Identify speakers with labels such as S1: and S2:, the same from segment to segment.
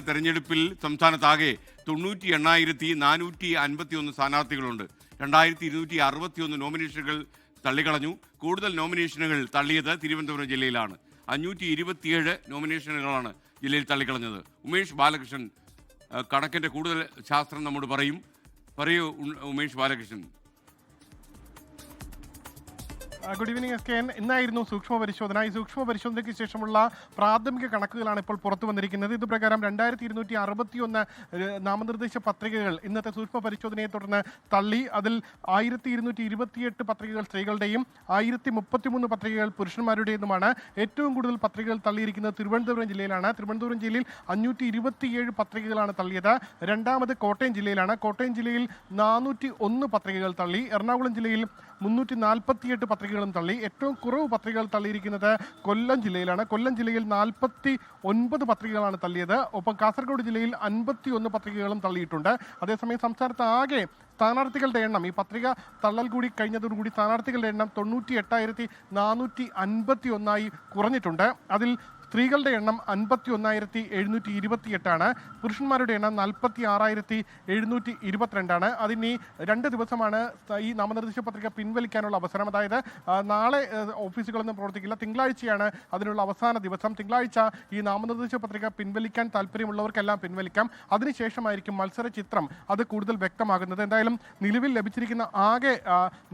S1: തെരഞ്ഞെടുപ്പിൽ സംസ്ഥാനത്താകെ തൊണ്ണൂറ്റി എണ്ണായിരത്തി നാനൂറ്റി അൻപത്തി ഒന്ന് സ്ഥാനാർത്ഥികളുണ്ട്. രണ്ടായിരത്തി ഇരുന്നൂറ്റി അറുപത്തി ഒന്ന് നോമിനേഷനുകൾ തള്ളിക്കളഞ്ഞു. കൂടുതൽ നോമിനേഷനുകൾ തള്ളിയത് തിരുവനന്തപുരം ജില്ലയിലാണ്. അഞ്ഞൂറ്റി ഇരുപത്തിയേഴ് നോമിനേഷനുകളാണ് ജില്ലയിൽ തള്ളിക്കളഞ്ഞത്. ഉമേഷ് ബാലകൃഷ്ണൻ കണക്കിന്റെ കൂടുതൽ ശാസ്ത്രം നമ്മോട് പറയും. പറയൂ Umesh Balakrishnan.
S2: Good evening S K N ഇന്നായിരുന്നു സൂക്ഷ്മ പരിശോധന ഈ സൂക്ഷ്മ പരിശോധനയ്ക്ക് ശേഷമുള്ള പ്രാഥമിക കണക്കുകളാണ് ഇപ്പോൾ പുറത്തു വന്നിരിക്കുന്നത്. ഇത് പ്രകാരം രണ്ടായിരത്തി ഇരുന്നൂറ്റി അറുപത്തി ഒന്ന് നാമനിർദ്ദേശ പത്രികകൾ ഇന്നത്തെ സൂക്ഷ്മ പരിശോധനയെ തുടർന്ന് തള്ളി. അതിൽ ആയിരത്തി ഇരുന്നൂറ്റി ഇരുപത്തിയെട്ട് പത്രികകൾ സ്ത്രീകളുടെയും ആയിരത്തി മുപ്പത്തിമൂന്ന് പത്രികകൾ പുരുഷന്മാരുടേതുമാണ്. ഏറ്റവും കൂടുതൽ പത്രികകൾ തള്ളിയിരിക്കുന്നത് തിരുവനന്തപുരം ജില്ലയിലാണ്. തിരുവനന്തപുരം ജില്ലയിൽ അഞ്ഞൂറ്റി ഇരുപത്തിയേഴ് പത്രികകളാണ് തള്ളിയത്. രണ്ടാമത് കോട്ടയം ജില്ലയിലാണ്. കോട്ടയം ജില്ലയിൽ നാനൂറ്റി ഒന്ന് പത്രികകൾ തള്ളി. എറണാകുളം ജില്ലയിൽ മുന്നൂറ്റി നാൽപ്പത്തിയെട്ട് പത്രികകളും തള്ളി. ഏറ്റവും കുറവ് പത്രികകൾ തള്ളിയിരിക്കുന്നത് കൊല്ലം ജില്ലയിലാണ്. കൊല്ലം ജില്ലയിൽ നാൽപ്പത്തി ഒൻപത് പത്രികകളാണ് തള്ളിയത്. ഒപ്പം കാസർഗോഡ് ജില്ലയിൽ അൻപത്തി ഒന്ന് പത്രികകളും തള്ളിയിട്ടുണ്ട്. അതേസമയം സംസ്ഥാനത്ത് ആകെ സ്ഥാനാർത്ഥികളുടെ എണ്ണം ഈ പത്രിക തള്ളൽ കൂടി കഴിഞ്ഞതോടുകൂടി സ്ഥാനാർത്ഥികളുടെ എണ്ണം തൊണ്ണൂറ്റി എട്ടായിരത്തി നാനൂറ്റി അൻപത്തി ഒന്നായി കുറഞ്ഞിട്ടുണ്ട്. അതിൽ സ്ത്രീകളുടെ എണ്ണം അൻപത്തി ഒന്നായിരത്തി എഴുന്നൂറ്റി ഇരുപത്തി എട്ടാണ് പുരുഷന്മാരുടെ എണ്ണം നാൽപ്പത്തി ആറായിരത്തി എഴുന്നൂറ്റി ഇരുപത്തിരണ്ടാണ് അതിനി രണ്ട് ദിവസമാണ് ഈ നാമനിർദ്ദേശ പത്രിക പിൻവലിക്കാനുള്ള അവസരം. അതായത് നാളെ ഓഫീസുകളൊന്നും പ്രവർത്തിക്കില്ല. തിങ്കളാഴ്ചയാണ് അതിനുള്ള അവസാന ദിവസം. തിങ്കളാഴ്ച ഈ നാമനിർദ്ദേശ പത്രിക പിൻവലിക്കാൻ താല്പര്യമുള്ളവർക്കെല്ലാം പിൻവലിക്കാം. അതിനുശേഷമായിരിക്കും മത്സര ചിത്രം. അത് കൂടുതൽ വ്യക്തമാകുന്നത്. എന്തായാലും നിലവിൽ ലഭിച്ചിരിക്കുന്ന ആകെ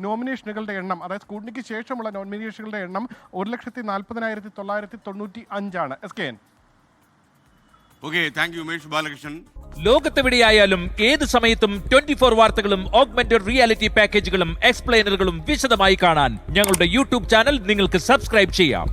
S2: നോമിനേഷനുകളുടെ എണ്ണം അതായത് സ്കൂട്ടിനിക്ക് ശേഷമുള്ള നോമിനേഷനുകളുടെ എണ്ണം ഒരു ലക്ഷത്തി നാൽപ്പതിനായിരത്തി തൊള്ളായിരത്തി തൊണ്ണൂറ്റി അഞ്ചാണ്. S K N
S1: okay thank you Umesh Balakrishnan
S3: ലോകത്തെവിടെയായാലും ഏത് സമയത്തും ട്വന്റി ഫോർ വാർത്തകളും ഓഗ്മെന്റഡ് റിയാലിറ്റി പാക്കേജുകളും എക്സ്പ്ലെയിനറുകളും വിശദമായി കാണാൻ ഞങ്ങളുടെ യൂട്യൂബ് ചാനൽ നിങ്ങൾക്ക് സബ്സ്ക്രൈബ് ചെയ്യാം.